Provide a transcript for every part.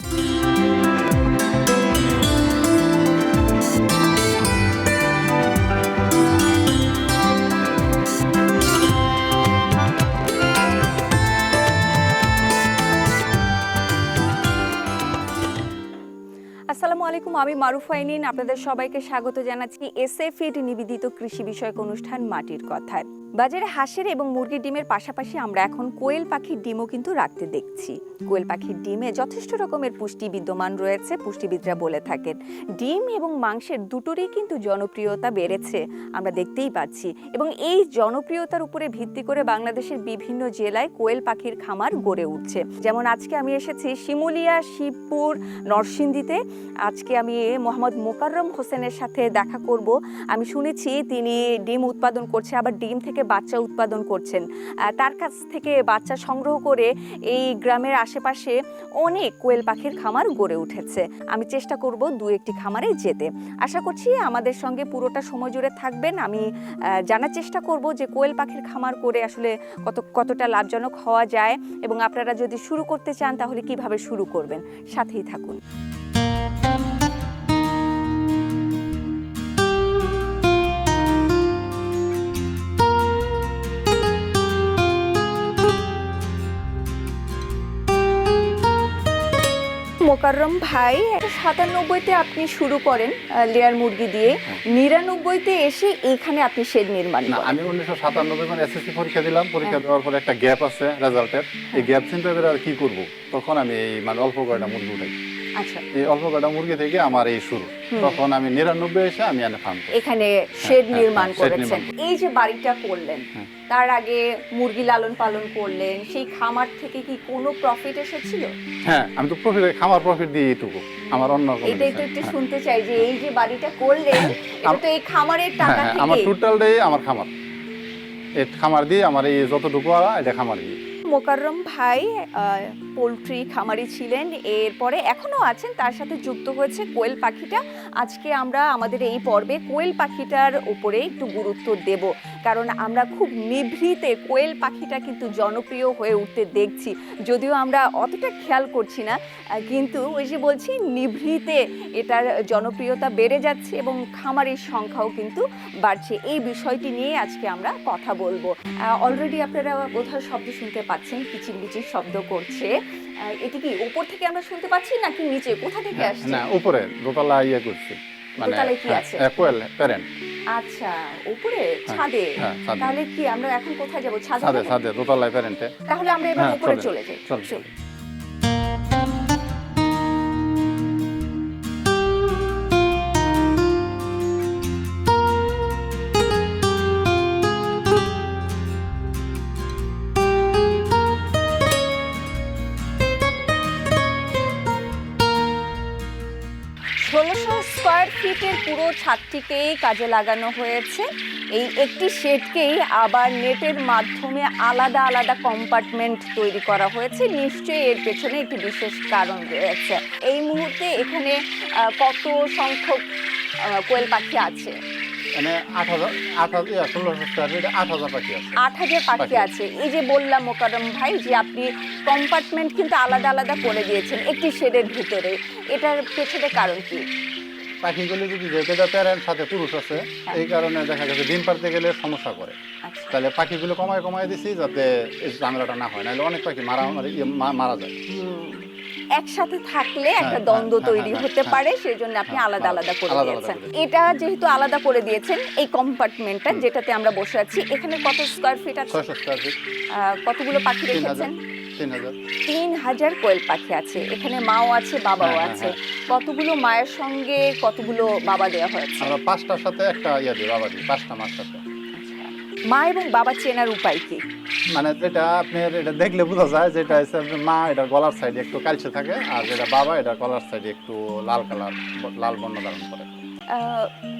Thank you. আলাইকুম আমি মারুফ আইনিন আপনাদের সবাইকে স্বাগত জানাচ্ছি এসএ ফিড নিবেদিত কৃষি বিষয়ক অনুষ্ঠান মাটির কথায়। বাজারে হাঁসের এবং মুরগির ডিমের পাশাপাশি আমরা এখন কোয়েল পাখির ডিমও কিন্তু রাখতে দেখছি। কোয়েল পাখির ডিমে যথেষ্ট রকমের পুষ্টি বিদ্যমান রয়েছে, পুষ্টিবিদরা বলে থাকেন। ডিম এবং মাংসের দুটোরই কিন্তু জনপ্রিয়তা বেড়েছে, আমরা দেখতেই পাচ্ছি। এবং এই জনপ্রিয়তার উপরে ভিত্তি করে বাংলাদেশের বিভিন্ন জেলায় কোয়েল পাখির খামার গড়ে উঠছে। যেমন আজকে আমি এসেছি শিমুলিয়া, শিবপুর, নরসিংদীতে। আজকে আমি মোহাম্মদ মোকাররম হোসেনের সাথে দেখা করব। আমি শুনেছি তিনি ডিম উৎপাদন করছে, আবার ডিম থেকে বাচ্চা উৎপাদন করছেন। তার কাছ থেকে বাচ্চা সংগ্রহ করে এই গ্রামের আশেপাশে অনেক কোয়েল পাখির খামার গড়ে উঠেছে। আমি চেষ্টা করব দু একটি খামারে যেতে। আশা করছি আমাদের সঙ্গে পুরোটা সময় জুড়ে থাকবেন। আমি জানার চেষ্টা করব যে কোয়েল পাখির খামার করে আসলে কত, কতটা লাভজনক হওয়া যায় এবং আপনারা যদি শুরু করতে চান তাহলে কীভাবে শুরু করবেন? সাথেই থাকুন। মোকাররম ভাই সাতানব্বইতে আপনি শুরু করেন লেয়ার মুরগি দিয়ে। নিরানব্বইতে এসে এখানে আপনি শেড নির্মাণ আমি উনিশশো সাতানব্বই মানে এসএসসি পরীক্ষা দিলাম। পরীক্ষা দেওয়ার পরে একটা গ্যাপ আছে রেজাল্টের। এই গ্যাপ চিন্তা করে আর কি করব? তখন আমি এই মানে অল্প কয়টা মুরগি উঠাই। এই অল্প কয়টা মুরগি থেকে আমার এই শুরু। তখন আমি নিরানব্বই এসে আমি এনে ফার্ম এখানে শেড হ্যাঁ, নির্মাণ হ্যাঁ, করেছেন। এই যে বাড়িটা করলেন হ্যাঁ। তার আগে মুরগি লালন পালন করলেন সেই খামার থেকে কি কোনো প্রফিট এসেছিল? হ্যাঁ আমি তো প্রফিট খামার প্রফিট দিয়ে এইটুকু। আমার অন্য এটাই তো একটু শুনতে চাই যে এই যে বাড়িটা করলেন এটা তো এই খামারের হ্যাঁ, টাকা হ্যাঁ, আমার থেকে। টোটালটাই আমার খামার। এই খামার দিয়ে আমার এই যতটুকু আলা এটা খামার দিয়ে। মোকাররম ভাই পোলট্রি খামারি ছিলেন। এরপরে এখনও আছেন তার সাথে যুক্ত হয়েছে কোয়েল পাখিটা। আজকে আমরা আমাদের এই পর্বে কোয়েল পাখিটার উপরে একটু গুরুত্ব দেব। কারণ আমরা খুব নিভৃতে কোয়েল পাখিটা কিন্তু জনপ্রিয় হয়ে উঠতে দেখছি। যদিও আমরা অতটা খেয়াল করছি না, কিন্তু ওই যে বলছি, নিভৃতে এটার জনপ্রিয়তা বেড়ে যাচ্ছে এবং খামারের সংখ্যাও কিন্তু বাড়ছে। এই বিষয়টি নিয়ে আজকে আমরা কথা বলব। অলরেডি আপনারা বোধহয় শব্দ শুনতে পাচ্ছেন কিচির বিচির শব্দ করছে। এটি কি উপর থেকে আমরা শুনতে পাচ্ছি নাকি নিচে? কোথা থেকে আসছে? না উপরে দোতলা ইয়ে করছে। মানে তাহলে কি আছে? কোয়েল প্যারেন্ট। আচ্ছা উপরে? ছাদে? হ্যাঁ তাহলে কি আমরা এখন কোথায় যাব? ছাদে ছাদে দোতলায় প্যারেন্টে। তাহলে আমরা এবার হ্যাঁ, উপরে চলে যাই। চল। ছাদটিকেই কাজে লাগানো হয়েছে। এই একটি শেডকেই আবার নেটের মাধ্যমে আলাদা আলাদা কম্পার্টমেন্ট তৈরি করা হয়েছে। নিশ্চয়ই এর পেছনে একটি বিশেষ কারণ রয়েছে। এই মুহূর্তে এখানে কত সংখ্যক কোয়েল পাখি আছে? আট হাজার পাখি। আছে। এই যে বললাম মোকারম ভাই যে আপনি কম্পার্টমেন্ট কিন্তু আলাদা আলাদা করে দিয়েছেন একটি শেডের ভিতরে। এটার পেছনে কারণ কি? পাখিগুলি যদি এটা প্যারেন্ট সাথে পুরুষ আছে হ্যাঁ। এই কারণে দেখা গেছে ডিম পারতে গেলে সমস্যা করে। আচ্ছা। তাহলে পাখিগুলো কমায় কমায় দিছি যাতে এই ঝামেলাটা না হয় নাহলে অনেক পাখি মারা মানে ইয়ে মারা যায়। একসাথে থাকলে একটা হ্যাঁ, দ্বন্দ্ব হ্যাঁ, তৈরি হ্যাঁ, হতে হ্যাঁ। পারে সেই জন্য আপনি হ্যাঁ, আলাদা আলাদা করে দিয়েছেন। এটা যেহেতু আলাদা করে দিয়েছেন এই কম্পার্টমেন্টটা যেটাতে আমরা বসে আছি এখানে কত স্কোয়ার ফিট আছে? কতগুলো পাখি রেখেছেন? তিন হাজার তিন হাজার কোয়েল পাখি আছে। এখানে মাও আছে বাবাও হ্যাঁ, হ্যাঁ, আছে। কতগুলো মায়ের সঙ্গে কতগুলো বাবা দেওয়া হয়েছে? আমরা পাঁচটার সাথে একটা ইয়ে দিই বাবা দিই পাঁচটা মাছ সাথে। মা এবং বাবা চেনার উপায় কি? মানে যেটা আপনার এটা দেখলে বোঝা যায় যেটা হচ্ছে মা এটা গলার সাইডে একটু কালচে থাকে আর যেটা বাবা এটা গলার সাইডে একটু লাল কালার লাল বর্ণ ধারণ করে।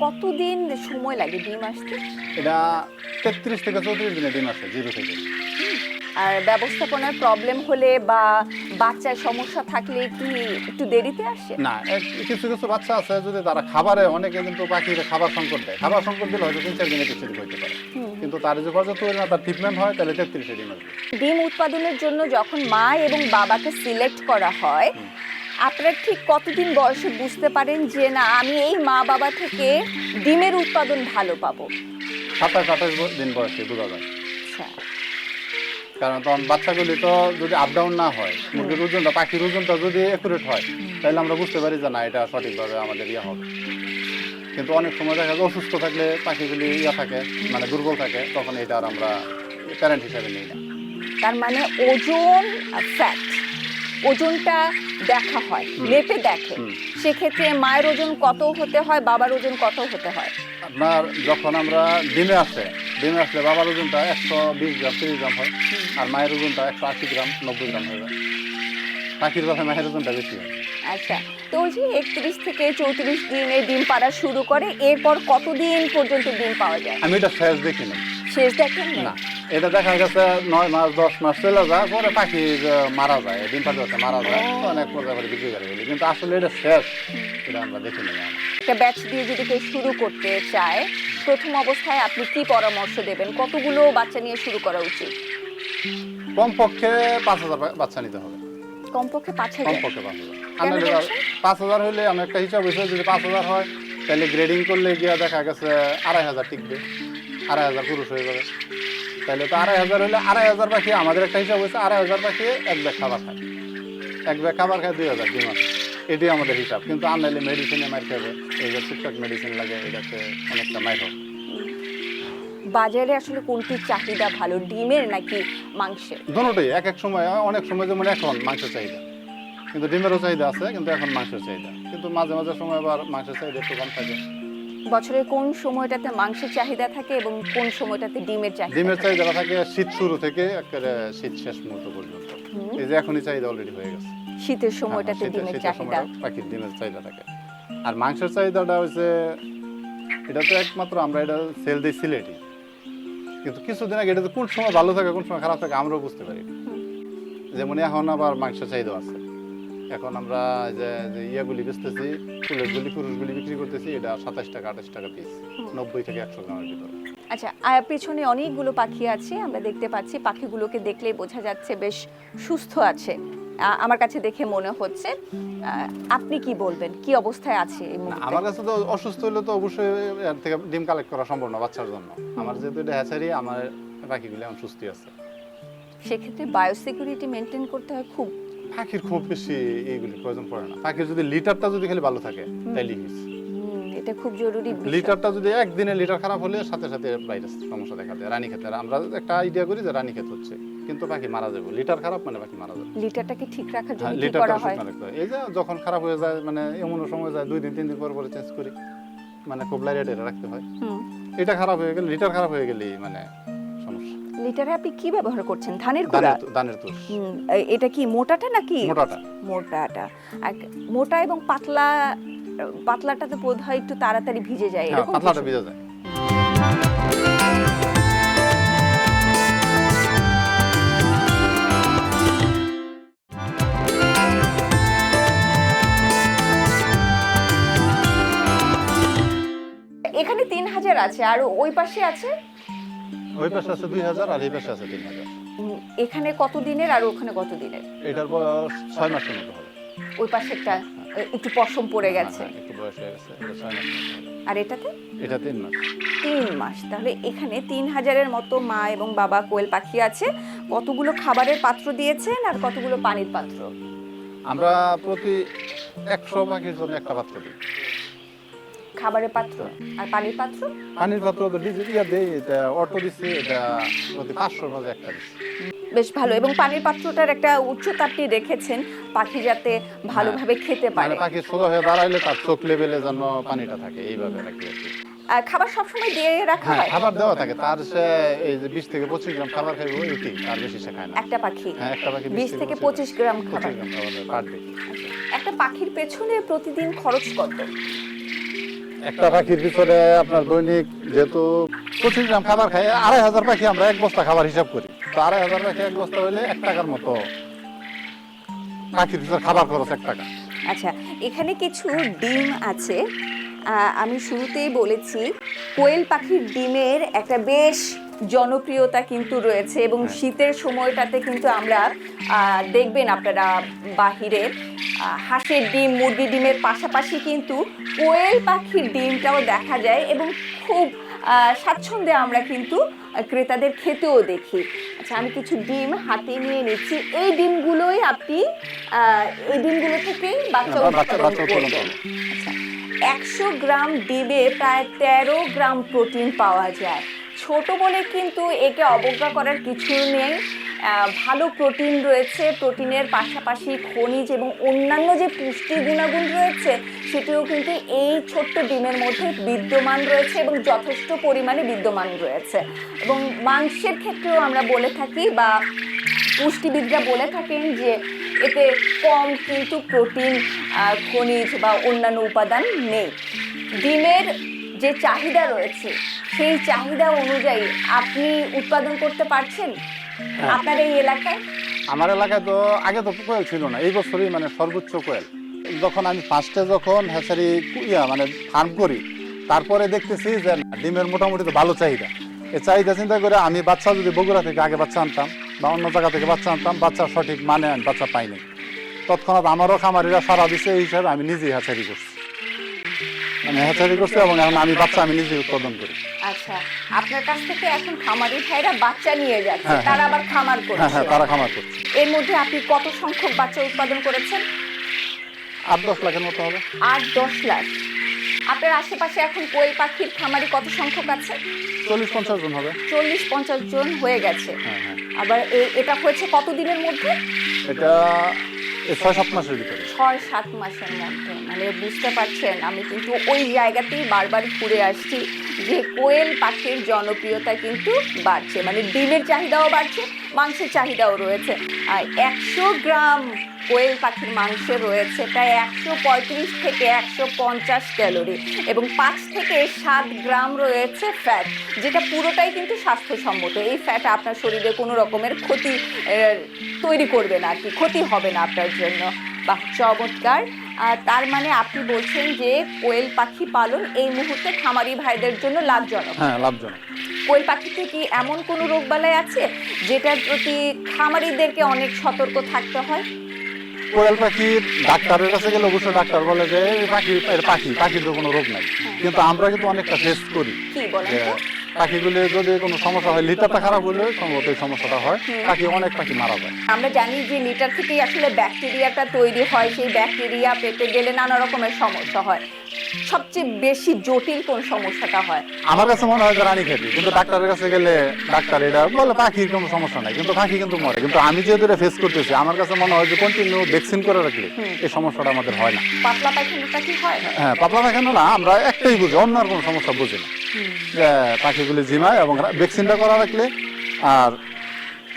কতদিন সময় লাগে ডিম আসতে? এটা তেত্রিশ থেকে চৌত্রিশ দিনে ডিম আসে জিরো থেকে। আর ব্যবস্থাপনার প্রবলেম হলে বা বাচ্চার সমস্যা থাকলে কি একটু দেরিতে আসে? না কিছু কিছু বাচ্চা আছে যদি তারা খাবারে অনেকে কিন্তু পাখির খাবার সংকট দেয়। খাবার সংকট দিলে হয়তো তিন চার দিনে কিছু হইতে পারে। কিন্তু তার যে পর্যাপ্ত পরিমাণ তার ট্রিটমেন্ট হয় তাহলে তেত্রিশে ডিম আসবে। ডিম উৎপাদনের জন্য যখন মা এবং বাবাকে সিলেক্ট করা হয়। আপনারা ঠিক কতদিন বয়সে বুঝতে পারেন যে না আমি এই মা বাবা থেকে ডিমের উৎপাদন ভালো পাবো? সাতাশ আঠাশ দিন বয়সে বোঝা যায়। আচ্ছা। কারণ তখন বাচ্চাগুলি তো যদি আপ ডাউন না হয় মুরগির ওজনটা পাখির ওজনটা যদি একুরেট হয় তাহলে আমরা বুঝতে পারি যে না এটা সঠিকভাবে আমাদের ইয়ে হবে। কিন্তু অনেক সময় দেখা যায় অসুস্থ থাকলে পাখিগুলি ইয়ে থাকে মানে দুর্বল থাকে তখন এটা আর আমরা প্যারেন্ট হিসাবে নিই না। তার মানে ওজন ফ্যাট ওজনটা দেখা হয় মেপে দেখে। সেক্ষেত্রে মায়ের ওজন কত হতে হয় বাবার ওজন কত হতে হয়? আপনার যখন আমরা ডিমে আসে ডিমে আসলে বাবার ওজনটা একশো বিশ গ্রাম তিরিশ গ্রাম হয় আর মায়ের ওজনটা একশো আশি গ্রাম নব্বই গ্রাম হয়ে যায়। পাখির কথা মায়ের ওজনটা বেশি হয়। আচ্ছা তো ওই যে একত্রিশ থেকে চৌত্রিশ দিনে ডিম পাড়া শুরু করে এরপর কতদিন পর্যন্ত ডিম পাওয়া যায়? আমি এটা শেষ দেখিনি শেষ দেখেন না? এটা দেখা গেছে নয় মাস দশ মাস চলে যায় পরে পাখি মারা যায় ডিম পাখি হচ্ছে মারা যায়। অনেক পর্যায়ে করে বিক্রি করে ফেলি। কিন্তু আসলে এটা শেষ এটা আমরা দেখিনি না একটা ব্যাচ দিয়ে যদি কেউ শুরু করতে চায় প্রথম অবস্থায় আপনি কি পরামর্শ দেবেন? কতগুলো বাচ্চা নিয়ে শুরু করা উচিত? কমপক্ষে পাঁচ হাজার বাচ্চা নিতে হবে। কমপক্ষে পাঁচ হাজার? কমপক্ষে পাঁচ হাজার? পাঁচ হাজার হলে আমি একটা হিসাব হয়েছে যদি পাঁচ হাজার হয় তাহলে গ্রেডিং করলে গিয়ে দেখা গেছে আড়াই হাজার টিকবে। আড়াই হাজার পুরুষ হয়ে যাবে। তাহলে তো আড়াই হাজার হলে আড়াই হাজার পাখি আমাদের একটা হিসাব হয়েছে আড়াই হাজার পাখি এক ব্যাগ খাবার খায়। এক ব্যাগ খাবার খায় দুই হাজার ডিম আসে এটাই আমাদের হিসাব। কিন্তু আনলে মেডিসিনে মার খাবে এই যে টুকটাক মেডিসিন লাগে এটাতে অনেকটা মাইর হবে বাজারে আসলে কোনটির চাহিদা ভালো ডিমের নাকি মাংসের? দুটোই এক এক সময় অনেক সময় যেমন এখন মাংসের চাহিদা। কিন্তু ডিমেরও চাহিদা আছে কিন্তু এখন মাংসের চাহিদা। কিন্তু মাঝে মাঝে সময় আবার মাংসের চাহিদা একটু কম থাকে। বছরের কোন সময়টাতে মাংসের চাহিদা থাকে এবং কোন সময়টাতে ডিমের চাহিদা ডিমের চাহিদা থাকে শীত শুরু থেকে একেবারে শীত শেষ মুহূর্ত পর্যন্ত। এই যে এখনই চাহিদা অলরেডি হয়ে গেছে। শীতের হ্যাঁ, সময়টাতে ডিমের চাহিদা। পাখির ডিমের চাহিদা থাকে। আর মাংসের চাহিদাটা হচ্ছে এটা তো একমাত্র আমরা এটা সেল দিই সিলেটি। কিন্তু কিছুদিন আগে এটা তো কোন সময় ভালো থাকে কোন সময় খারাপ থাকে আমরাও বুঝতে পারি। যেমন এখন আবার মাংসের চাহিদা আছে। এখন আমরা যে ইয়েগুলি বেচতেছি ফুলেরগুলি পুরুষগুলি বিক্রি করতেছি এটা সাতাশ টাকা আঠাশ টাকা পিস নব্বই থেকে একশো গ্রামের ভিতরে। আচ্ছা পেছনে অনেকগুলো পাখি আছে আমরা দেখতে পাচ্ছি পাখিগুলোকে দেখলেই বোঝা যাচ্ছে বেশ সুস্থ আছে। আমার কাছে দেখে মনে হচ্ছে আপনি কি বলবেন? কি অবস্থায় আছে? আমার কাছে তো অসুস্থ হলে তো অবশ্যই এর থেকে ডিম কালেক্ট করা সম্ভব না বাচ্চার জন্য। আমার যেহেতু এটা হ্যাচারি আমার পাখিগুলো এখন সুস্থ আছে। সেক্ষেত্রে বায়োসিকিউরিটি মেনটেন করতে হয় খুব পাখির খুব বেশি এইগুলি প্রয়োজন পড়ে না। পাখির যদি লিটারটা যদি খালি ভালো থাকে তাইলে হয়েছে এটা খুব জরুরি লিটারটা যদি একদিনে লিটার খারাপ হলে সাথে সাথে ভাইরাস সমস্যা দেখা দেয় রানী ক্ষেতের। আমরা একটা আইডিয়া করি যে রানী ক্ষেত হচ্ছে কিন্তু পাখি মারা যাবে। লিটার খারাপ মানে পাখি মারা যাবে। লিটারটাকে ঠিক রাখার হ্যাঁ, জন্য কি করা হয়? হয়। এই যে যখন খারাপ হয়ে যায় মানে এমন সময় যায় দুই দিন তিন দিন পর পরে চেঞ্জ করি মানে কোবলাই রেটে রাখতে হয়। এটা খারাপ হয়ে গেলে লিটার খারাপ হয়ে গেলেই মানে লিটারে আপনি কি ব্যবহার করছেন? ধানের গুঁড়া তু- দানের তুষ এটা কি মোটাটা নাকি? মোটাটা। মোটাটা। মোটা এবং পাতলা পাতলাটাতে বোধ হয় একটু তাড়াতাড়ি ভিজে যায় হ্যাঁ এরকম পাতলাটা ভিজে যায়। এখানে তিন হাজার আছে আর ওই পাশে আছে? ওই পাশে আছে দুই হাজার আর এই পাশে আছে তিন হাজার। এখানে কত দিনের আর ওখানে কত দিনের? এটার বয়স ছয় মাসের মতো হবে। ওই পাশেরটা এ- একটু পশম পড়ে গেছে। হ্যাঁ, হ্যাঁ, একটু বয়স হয়ে গেছে এটা ছয় মাসের আর এটাতে? এটা তিন মাস। তিন মাস। তাহলে এখানে তিন হাজারের মতো মা এবং বাবা কোয়েল পাখি আছে। কতগুলো খাবারের পাত্র দিয়েছেন আর কতগুলো পানির পাত্র? আমরা প্রতি একশো পাখির জন্য একটা পাত্র দিই। খাবারের পাত্র আর পানির পাত্র? পানির পাত্র তো ডিজেল ইয়া দেই এটা অটো দিচ্ছি এটা প্রতি পাঁচশোর মাঝে একটা দিচ্ছি বেশ ভালো এবং পানির পাত্রটার একটা উচ্চতা আপনি রেখেছেন পাখি যাতে ভালোভাবে খেতে মানে পারে পাখি সোজা হয়ে দাঁড়াইলে তার চোখ লেভেলে যেন পানিটা থাকে এইভাবে রাখি আর আর খাবার সবসময় দিয়ে রাখা হ্যাঁ হয়? খাবার দেওয়া থাকে। তার সে এই যে বিশ থেকে পঁচিশ গ্রাম খাবার খাইবো এটি তার বেশি সে খায় না। একটা পাখি? হ্যাঁ একটা পাখি বিশ থেকে পঁচিশ গ্রাম খাবার। একটা পাখির পেছনে প্রতিদিন খরচ কত? একটা পাখির পিছনে আপনার দৈনিক যেহেতু পঁচিশ গ্রাম খাবার খায় আড়াই হাজার পাখি আমরা এক বস্তা খাবার হিসাব করি। তো আড়াই হাজার পাখি এক বস্তা হলে এক টাকার মতো পাখির পিছনে খাবার খরচ এক টাকা। আচ্ছা এখানে কিছু ডিম আছে। আমি শুরুতেই বলেছি, কোয়েল পাখির ডিমের একটা বেশ জনপ্রিয়তা কিন্তু রয়েছে এবং হ্যাঁ। শীতের সময়টাতে কিন্তু আমরা দেখবেন আপনারা বাহিরে হাঁসের ডিম মুরগি ডিমের পাশাপাশি কিন্তু কোয়েল পাখির ডিমটাও দেখা যায় এবং খুব স্বাচ্ছন্দ্যে আমরা কিন্তু ক্রেতাদের খেতেও দেখি। আচ্ছা আমি কিছু ডিম হাতে নিয়ে নিচ্ছি। এই ডিমগুলোই আপনি এই ডিমগুলো থেকেই বাচ্চা আচ্ছা একশো গ্রাম ডিমে প্রায় তেরো গ্রাম প্রোটিন পাওয়া যায়। ছোট বলে কিন্তু একে অবজ্ঞা করার কিছু নেই। ভালো প্রোটিন রয়েছে, প্রোটিনের পাশাপাশি খনিজ এবং অন্যান্য যে পুষ্টি গুণাগুণ রয়েছে, সেটিও কিন্তু এই ছোট্ট ডিমের মধ্যে বিদ্যমান রয়েছে এবং যথেষ্ট পরিমাণে বিদ্যমান রয়েছে। এবং মাংসের ক্ষেত্রেও আমরা বলে থাকি বা পুষ্টিবিদরা বলে থাকেন যে এতে কম কিন্তু প্রোটিন খনিজ বা অন্যান্য উপাদান নেই। ডিমের যে চাহিদা রয়েছে সেই চাহিদা অনুযায়ী আপনি উৎপাদন করতে পারছেন? হ্যাঁ। আপনার এই এলাকায়? আমার এলাকায় তো আগে তো কোয়েল ছিল না এই বছরই মানে সর্বোচ্চ কোয়েল। যখন আমি ফার্স্টে যখন হ্যাচারি ইয়া মানে ফার্ম করি তারপরে দেখতেছি যে না, ডিমের মোটামুটি তো ভালো চাহিদা। এই চাহিদা চিন্তা করে আমি বাচ্চা যদি বগুড়া থেকে আগে বাচ্চা আনতাম বা অন্য জায়গা থেকে বাচ্চা আনতাম বাচ্চা সঠিক মানে আমি বাচ্চা পাইনি। তৎক্ষণাৎ আমারও খামারিরা সারা দিছে এই হিসাবে আমি নিজেই হ্যাচারি করছি। আমি হ্যাচারি করছি এবং এখন আমি বাচ্চা আমি নিজেই উৎপাদন করি। আচ্ছা আপনার কাছ থেকে এখন খামারি ভাইরা বাচ্চা নিয়ে যাচ্ছে হ্যাঁ, তারা আবার খামার হ্যাঁ করছে। হ্যাঁ তারা খামার করছে। এর মধ্যে আপনি কত সংখ্যক বাচ্চা উৎপাদন করেছেন? আট দশ লাখের মতো হবে। আট দশ লাখ। আপনার আশেপাশে এখন কোয়েল পাখির খামারি কত সংখ্যক আছে? চল্লিশ পঞ্চাশ জন হবে। চল্লিশ পঞ্চাশ জন হয়ে গেছে। হ্যাঁ হ্যাঁ। আবার এ- এটা হয়েছে কত দিনের মধ্যে? এটা ছয়, সাত মাসের ভিতরে? ছয়, সাত মাসের মধ্যে। মানে বুঝতে পারছেন, আমি কিন্তু ওই জায়গাতেই বারবার ঘুরে আসছি যে কোয়েল পাখির জনপ্রিয়তা কিন্তু বাড়ছে। মানে ডিমের চাহিদাও বাড়ছে মাংসের চাহিদাও রয়েছে। আর একশো গ্রাম কোয়েল পাখির মাংস রয়েছে, প্রায় একশো পঁয়ত্রিশ থেকে একশো পঞ্চাশ ক্যালোরি এবং পাঁচ থেকে সাত গ্রাম রয়েছে ফ্যাট যেটা পুরোটাই কিন্তু স্বাস্থ্যসম্মত। এই ফ্যাট আপনার শরীরে কোনো রকমের ক্ষতি তৈরি করবে না আর কি, ক্ষতি হবে না আপনার জন্য। বা চমৎকার। তার মানে আপনি বলছেন যে কোয়েল পাখি পালন এই মুহূর্তে খামারি ভাইদের জন্য লাভজনক। হ্যাঁ লাভজনক। কোয়েল পাখিতে কি এমন কোনো রোগবালাই আছে যেটার প্রতি খামারিদেরকে অনেক সতর্ক থাকতে হয়? কোয়েল পাখির ডাক্তারের কাছে গেলে অবশ্যই ডাক্তার বলে যে পাখি পাখি পাখির তো কোনো রোগ নাই। কিন্তু আমরা কিন্তু অনেকটা ফেস করি। কি বলেন পাখিগুলি যদি কোনো সমস্যা হয় লিটারটা খারাপ হলে সম্ভবত এই সমস্যাটা হয়। পাখি অনেক পাখি মারা যায়। আমরা জানি যে লিটার থেকেই আসলে ব্যাকটেরিয়াটা তৈরি হয় সেই ব্যাকটেরিয়া পেটে গেলে নানা রকমের সমস্যা হয়। সবচেয়ে বেশি জটিল কোন সমস্যাটা হয়? আমার কাছে মনে হয় যে রানী খেতে কিন্তু ডাক্তারের কাছে গেলে ডাক্তার এটা বলে পাখির কোনো সমস্যা নাই কিন্তু পাখি কিন্তু মরে। কিন্তু আমি যেহেতু এটা ফেস করতেছি আমার কাছে মনে হয় যে কন্টিনিউ ভ্যাকসিন করে রাখলে এই সমস্যাটা আমাদের হয় না। পাতলা পায়খানাটা কি হয়? হ্যাঁ পাতলা পায়খানা না আমরা একটাই বুঝি অন্য আর কোনো সমস্যা বুঝি না। পাখিগুলি জিমায় এবং ভ্যাকসিনটা করা রাখলে আর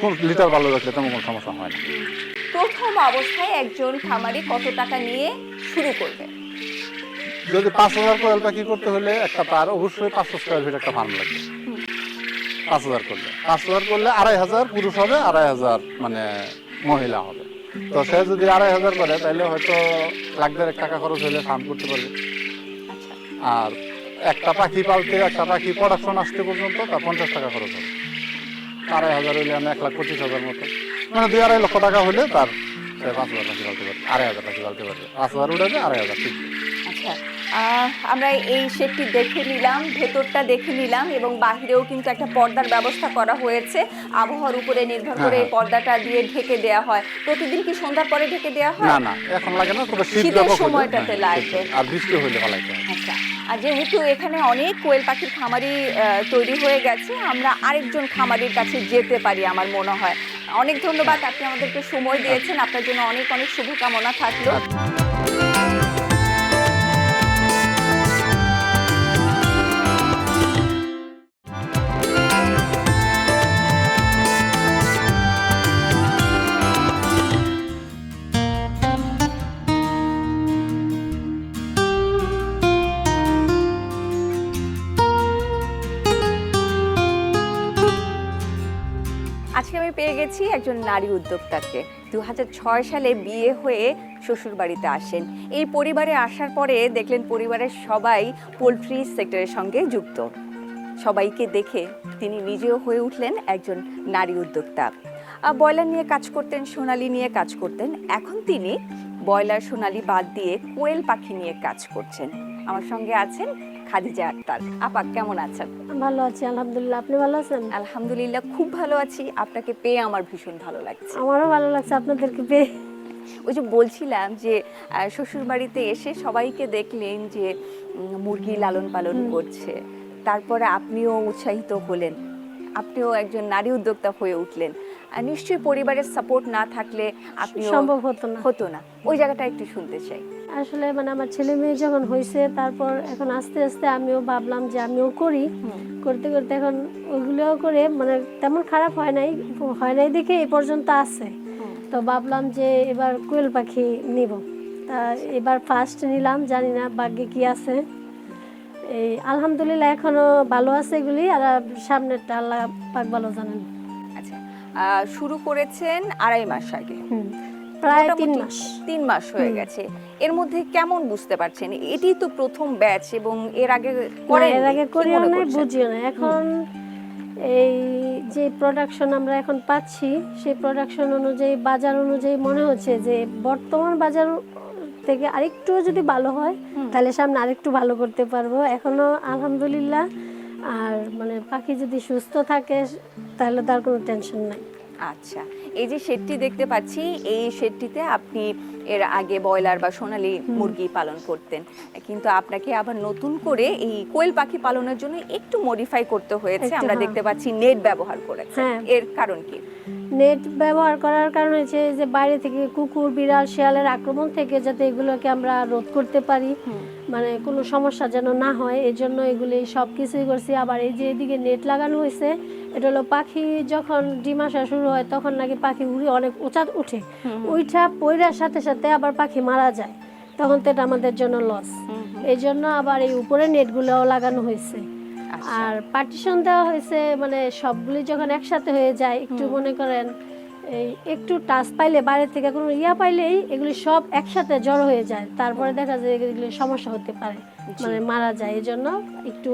কোন লিটার ভালো রাখলে তেমন কোনো সমস্যা হয় না। প্রথম অবস্থায় একজন খামারি কত টাকা নিয়ে শুরু করবে? যদি পাঁচ হাজার কোয়েল পাখি করতে হলে একটা তার অবশ্যই পাঁচশো স্কোয়ার ফিট একটা ফার্ম লাগবে। পাঁচ হাজার করলে। পাঁচ হাজার করলে আড়াই হাজার পুরুষ হবে, আড়াই হাজার মানে মহিলা হবে। তো সে যদি আড়াই হাজার করে তাহলে হয়তো লাখ দেড়েক টাকা খরচ হলে ফার্ম করতে পারবে। আর একটা পাখি পালতে, একটা পাখি প্রোডাকশন আসতে পর্যন্ত তার পঞ্চাশ টাকা খরচ হবে। আড়াই হাজার হইলে আমি এক লাখ পঁচিশ হাজার মতো। মানে দুই আড়াই লক্ষ টাকা হলে তার পাঁচ হাজার পাখি পালতে পারবে, আড়াই হাজার পাখি পালতে পারবে। পাঁচ হাজার উঠাবে আড়াই হাজার। ঠিক আচ্ছা। আমরা এই শেডটি দেখে নিলাম ভেতরটা দেখে নিলাম এবং বাহিরেও কিন্তু একটা পর্দার ব্যবস্থা করা হয়েছে। আবহাওয়ার উপরে নির্ভর করে এই হ্যাঁ। পর্দাটা দিয়ে ঢেকে দেওয়া হয়। প্রতিদিন কি সন্ধ্যার পরে ঢেকে দেওয়া হয়? না না এখন লাগে না তবে শীতের সময়টাতে হ্যাঁ, লাগবে। আর বৃষ্টি হইলে ভালো আচ্ছা আর যেহেতু এখানে অনেক কোয়েল পাখির খামারি তৈরি হয়ে গেছে আমরা আরেকজন খামারির কাছে যেতে পারি আমার মনে হয়। অনেক ধন্যবাদ আপনি আমাদেরকে সময় দিয়েছেন আপনার জন্য অনেক অনেক শুভকামনা থাকল। একজন নারী উদ্যোক্তাকে। দু হাজার ছয় সালে বিয়ে হয়ে শ্বশুর বাড়িতে আসেন। এই পরিবারে আসার পরে দেখলেন পরিবারের সবাই পোলট্রি সেক্টরের সঙ্গে যুক্ত। সবাইকে দেখে তিনি নিজেও হয়ে উঠলেন একজন নারী উদ্যোক্তা। ব্রয়লার নিয়ে কাজ করতেন, সোনালি নিয়ে কাজ করতেন। এখন তিনি ব্রয়লার, সোনালি বাদ দিয়ে কোয়েল পাখি নিয়ে কাজ করছেন। আমার সঙ্গে আছেন খাদিজা আক্তার। আপা কেমন আছেন? ভালো আছি আলহামদুলিল্লাহ। আপনি ভালো আছেন? আলহামদুলিল্লাহ খুব ভালো আছি। আপনাকে পেয়ে আমার ভীষণ ভালো লাগছে। আমারও ভালো লাগছে আপনাদেরকে পেয়ে। ওই যে বলছিলাম যে শ্বশুর বাড়িতে এসে সবাইকে দেখলেন যে মুরগি লালন পালন করছে। তারপরে আপনিও উৎসাহিত হলেন। আপনিও একজন নারী উদ্যোক্তা হয়ে উঠলেন। নিশ্চয়ই পরিবারের সাপোর্ট না থাকলে আপনি সম্ভব হতো না। হতো না। ওই জায়গাটা একটু শুনতে চাই। আসলে মানে আমার ছেলে মেয়ে যখন হয়েছে তারপর এখন আস্তে আস্তে আমিও ভাবলাম যে আমিও করি। করতে করতে এখন ওইগুলোও করে মানে তেমন খারাপ হয় নাই হয় নাই দেখে এই পর্যন্ত আছে। তো ভাবলাম যে এবার কোয়েল পাখি নিব। তা এবার ফার্স্ট নিলাম জানি না ভাগ্যে কি আছে। এই আলহামদুলিল্লাহ এখনও ভালো আছে এগুলি আর সামনেরটা আল্লাহ পাক ভালো জানেন। আচ্ছা শুরু করেছেন আড়াই মাস আগে। প্রায় তিন মাস। তিন মাস হয়ে গেছে। এর মধ্যে কেমন বুঝতে পারছেন? এটি তো প্রথম ব্যাচ এবং এর আগে না, এর আগে করিও না বুঝিও না। এখন এই যে প্রোডাকশন আমরা এখন পাচ্ছি সেই প্রোডাকশন অনুযায়ী বাজার অনুযায়ী মনে হচ্ছে যে বর্তমান বাজার থেকে আরেকটু যদি ভালো হয় তাহলে সামনে আরেকটু ভালো করতে পারব। এখনও আলহামদুলিল্লাহ। আর মানে পাখি যদি সুস্থ থাকে তাহলে তার কোনো টেনশন নাই। আচ্ছা এই যে শেডটি দেখতে পাচ্ছি এই শেডটিতে আপনি এর আগে ব্রয়লার বা সোনালী মুরগি পালন করতেন। কিন্তু আপনাকে আবার নতুন করে এই কোয়েল পাখি পালনের জন্য একটু মডিফাই করতে হয়েছে। আমরা হ্যাঁ। দেখতে পাচ্ছি নেট ব্যবহার করেছেন হ্যাঁ। এর কারণ কি? নেট ব্যবহার করার কারণ হচ্ছে যে বাইরে থেকে কুকুর বিড়াল শিয়ালের আক্রমণ থেকে যাতে এগুলোকে আমরা রোধ করতে পারি। মানে কোনো সমস্যা যেন না হয় এই জন্য এগুলি সব কিছুই করছি। আবার এই যে এদিকে নেট লাগানো হয়েছে এটা হলো পাখি যখন ডিম আসা শুরু হয় তখন নাকি পাখি উড়ে অনেক উঁচা উঠে। উইঠা পয়রার সাথে সাথে আবার পাখি মারা যায়। তখন তো এটা আমাদের জন্য লস এই জন্য আবার এই উপরে নেটগুলোও লাগানো হয়েছে। আচ্ছা। আর পার্টিশন দেওয়া হয়েছে মানে সবগুলি যখন একসাথে হয়ে যায় একটু মনে করেন এই একটু টাচ পাইলে বাইরে থেকে কোনো ইয়া পাইলেই এগুলি সব একসাথে জড়ো হয়ে যায়। তারপরে দেখা যায় এগুলি সমস্যা হতে পারে। মানে মারা যায় এই জন্য একটু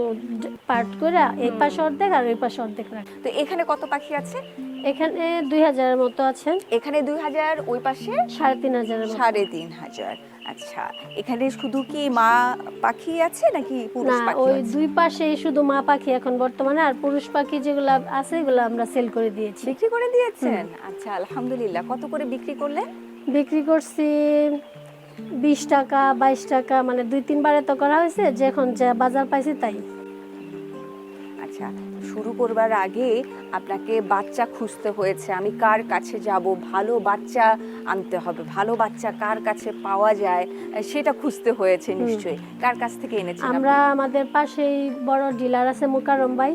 পার্ট করে এই পাশে অর্ধেক আর ওই পাশে অর্ধেক রাখে। তো এখানে কত পাখি আছে? এখানে দুই হাজারের মতো আছে। এখানে দুই হাজার ওই পাশে? সাড়ে তিন হাজার সাড়ে তিন হাজার আচ্ছা। এখানে শুধু কি মা পাখি আছে নাকি পুরুষ না পাখি ওই দুই পাশে শুধু মা পাখি এখন বর্তমানে আর পুরুষ পাখি যেগুলো আছে এগুলো আমরা সেল করে দিয়েছি। বিক্রি করে দিয়েছেন? আচ্ছা আলহামদুলিল্লাহ। কত করে বিক্রি করলেন? বিক্রি করছি বিশ টাকা বাইশ টাকা মানে দুই তিনবারে তো করা হয়েছে যখন যা বাজার পাইছি তাই। আচ্ছা শুরু করবার আগে আপনাকে বাচ্চা খুঁজতে হয়েছে। আমি কার কাছে যাব? ভালো বাচ্চা আনতে হবে। ভালো বাচ্চা কার কাছে পাওয়া যায় সেটা খুঁজতে হয়েছে নিশ্চয়ই। কার কাছ থেকে এনেছি আমরা আমাদের পাশেই বড় ডিলার আছে মোকারম ভাই।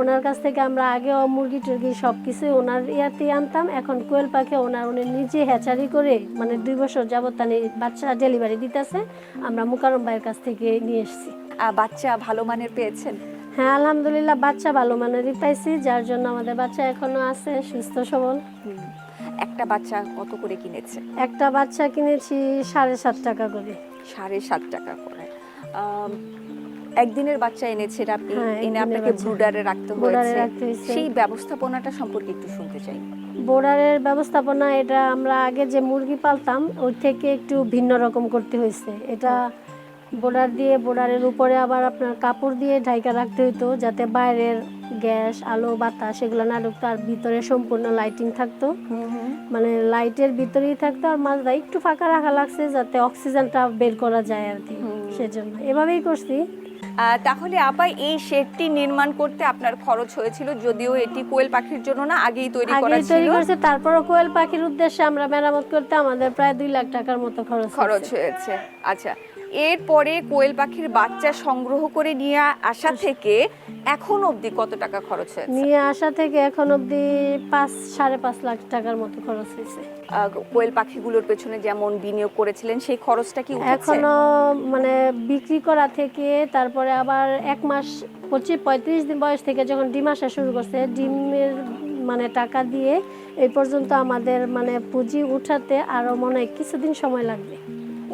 ওনার কাছ থেকে আমরা আগেও মুরগি টুরগি সব কিছুই ওনার ইয়াতেই আনতাম। এখন কোয়েল পাখি ওনার উনি নিজে হ্যাচারি করে মানে দুই বছর যাবত তানি বাচ্চা ডেলিভারি দিতেছে। আমরা মোকারম ভাইয়ের কাছ থেকে নিয়ে এসেছি। বাচ্চা ভালো মানের পেয়েছেন? হ্যাঁ আলহামদুলিল্লাহ বাচ্চা ভালো মানেরই পাইছি যার জন্য আমাদের বাচ্চা এখনও আছে সুস্থ সবল। একটা বাচ্চা কত করে কিনেছে? একটা বাচ্চা কিনেছি সাড়ে সাত টাকা করে। সাড়ে সাত টাকা করে। আম, একদিনের বাচ্চা এনেছেন আপনি হ্যাঁ, এনে একদিনের আপনাকে বাচ্চা। ব্রুডারে রাখতে হয়েছে। রাখতে হয়েছে। সেই ব্যবস্থাপনাটা সম্পর্কে একটু শুনতে চাই। বোর্ডারের ব্যবস্থাপনা এটা আমরা আগে যে মুরগি পালতাম ওই থেকে একটু ভিন্ন রকম করতে হয়েছে। এটা বোর্ডার দিয়ে বোর্ডারের উপরে আবার আপনার কাপড় দিয়ে ঢাইকা রাখতে হতো যাতে বাইরের গ্যাস আলো বাতাস এগুলো না ঢুকতো আর ভিতরে সম্পূর্ণ লাইটিং থাকতো। মানে লাইটের ভিতরেই থাকতো আর মাঝটা একটু ফাঁকা রাখা লাগছে যাতে অক্সিজেনটা বের করা যায় আর কি। সেজন্য এভাবেই করছি। তাহলে আপা এই শেডটি নির্মাণ করতে আপনার খরচ হয়েছিল যদিও এটি কোয়েল পাখির জন্য না আগেই তৈরি করা আগেই তৈরি ছিল। করছে তারপরও কোয়েল পাখির উদ্দেশ্যে আমরা মেরামত করতে আমাদের প্রায় দুই লাখ টাকার মতো খরচ খরচ। হয়েছে। আচ্ছা এরপরে কোয়েল পাখির বাচ্চা সংগ্রহ করে নিয়ে আসা থেকে এখন অবধি কত টাকা খরচ হয়েছে? নিয়ে আসা থেকে এখন অবধি পাঁচ সাড়ে পাঁচ লাখ টাকার মতো খরচ হয়েছে। কোয়েল পাখিগুলোর পেছনে যেমন বিনিয়োগ করেছিলেন সেই খরচটা কি এখনও মানে বিক্রি করা থেকে তারপরে আবার এক মাস পঁচিশ পঁয়ত্রিশ দিন বয়স থেকে যখন ডিম আসা শুরু করছে ডিমের মানে টাকা দিয়ে এই পর্যন্ত আমাদের মানে পুঁজি উঠাতে আরও মনে হয় কিছুদিন সময় লাগবে।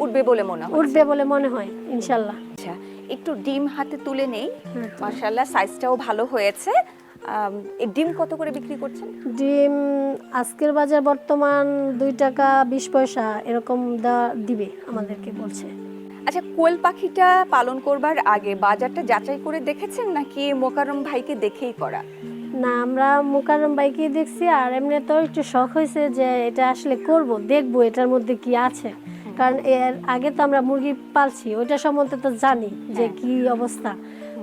উঠবে বলে মনে হয়। উঠবে বলে মনে হয় ইনশাল্লাহ। আচ্ছা একটু ডিম হাতে তুলে নেই। তো। সাইজটাও ভালো হয়েছে। এই ডিম কত করে বিক্রি করছেন? ডিম আজকের বাজার বর্তমান দুই টাকা বিশ পয়সা এরকম দা দিবে আমাদেরকে বলছে। আচ্ছা কোয়েল পাখিটা পালন করবার আগে বাজারটা যাচাই করে দেখেছেন নাকি মোকারম ভাইকে দেখেই করা? না আমরা মোকারম বাইকে দেখছি আর এমনি তো একটু শখ হয়েছে যে এটা আসলে করব দেখব এটার মধ্যে কি আছে। কারণ এর আগে তো আমরা মুরগি পালছি ওইটা সম্বন্ধে তো জানি যে হ্যাঁ। কি অবস্থা।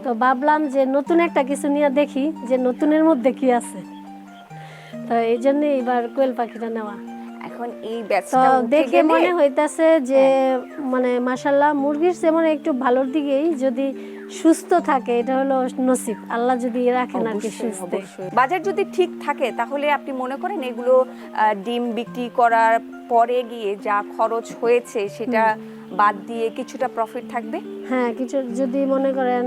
তো ভাবলাম যে নতুন একটা কিছু নিয়ে দেখি যে নতুনের মধ্যে কি আছে। তো এই জন্য এবার কোয়েল পাখিটা নেওয়া। এখন এই ব্যাচটা দেখে মনে হইতাছে যে মানে মাসাল্লাহ মুরগির যেমন একটু ভালোর দিকেই যদি সুস্থ থাকে এটা হলো নসিব। আল্লাহ যদি রাখেন আর কি সুস্থ। বাজার যদি ঠিক থাকে তাহলে আপনি মনে করেন এগুলো ডিম বিক্রি করার পরে গিয়ে যা খরচ হয়েছে সেটা বাদ দিয়ে কিছুটা প্রফিট থাকবে? হ্যাঁ কিছু যদি মনে করেন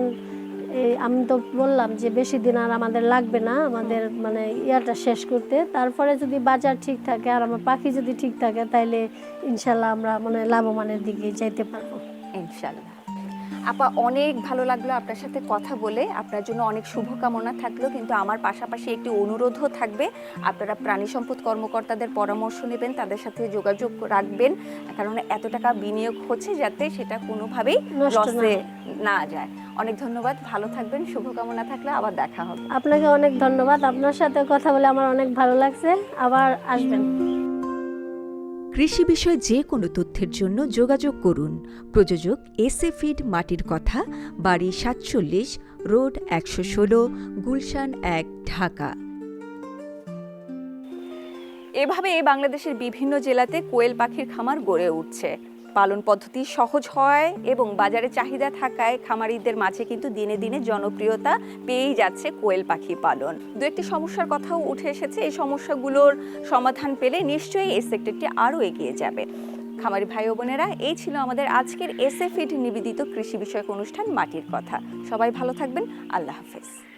আমি তো বললাম যে বেশি দিন আর আমাদের লাগবে না, আমাদের মানে ইয়াটা শেষ করতে। তারপরে যদি বাজার ঠিক থাকে আর আমার পাখি যদি ঠিক থাকে তাহলে ইনশাল্লাহ আমরা মানে লাভবানের দিকে যাইতে পারব। ইনশাল্লাহ। আপা অনেক ভালো লাগল আপনার সাথে কথা বলে। আপনার জন্য অনেক শুভকামনা থাকল কিন্তু আমার পাশাপাশি একটি অনুরোধও থাকবে। আপনারা প্রাণী সম্পদ কর্মকর্তাদের পরামর্শ নেবেন তাদের সাথে যোগাযোগ রাখবেন কারণ এত টাকা বিনিয়োগ হচ্ছে যাতে সেটা কোনোভাবেই লসে না যায়। অনেক ধন্যবাদ ভালো থাকবেন শুভকামনা থাকলে আবার দেখা হবে। আপনাকে অনেক ধন্যবাদ আপনার সাথে কথা বলে আমার অনেক ভালো লাগছে আবার আসবেন। কৃষি বিষয়ে যে কোনো তথ্যের জন্য যোগাযোগ করুন। প্রযোজক এসএ ফিড মাটির কথা, বাড়ি সাতচল্লিশ, রোড একশো ষোলো, গুলশান এক, ঢাকা। এভাবে বাংলাদেশের বিভিন্ন জেলাতে কোয়েল পাখির খামার গড়ে উঠছে। পালন পদ্ধতি সহজ হয় এবং বাজারে চাহিদা থাকায় খামারিদের মাঝে কিন্তু দিনে দিনে জনপ্রিয়তা পেয়েই যাচ্ছে কোয়েল পাখি পালন। দু একটি সমস্যার কথাও উঠে এসেছে। এই সমস্যাগুলোর সমাধান পেলে নিশ্চয়ই এই সেক্টরটি আরও এগিয়ে যাবে। খামারি ভাই বোনেরা, এই ছিল আমাদের আজকের এসএফিড নিবেদিত কৃষি বিষয়ক অনুষ্ঠান মাটির কথা। সবাই ভালো থাকবেন। আল্লাহ হাফেজ।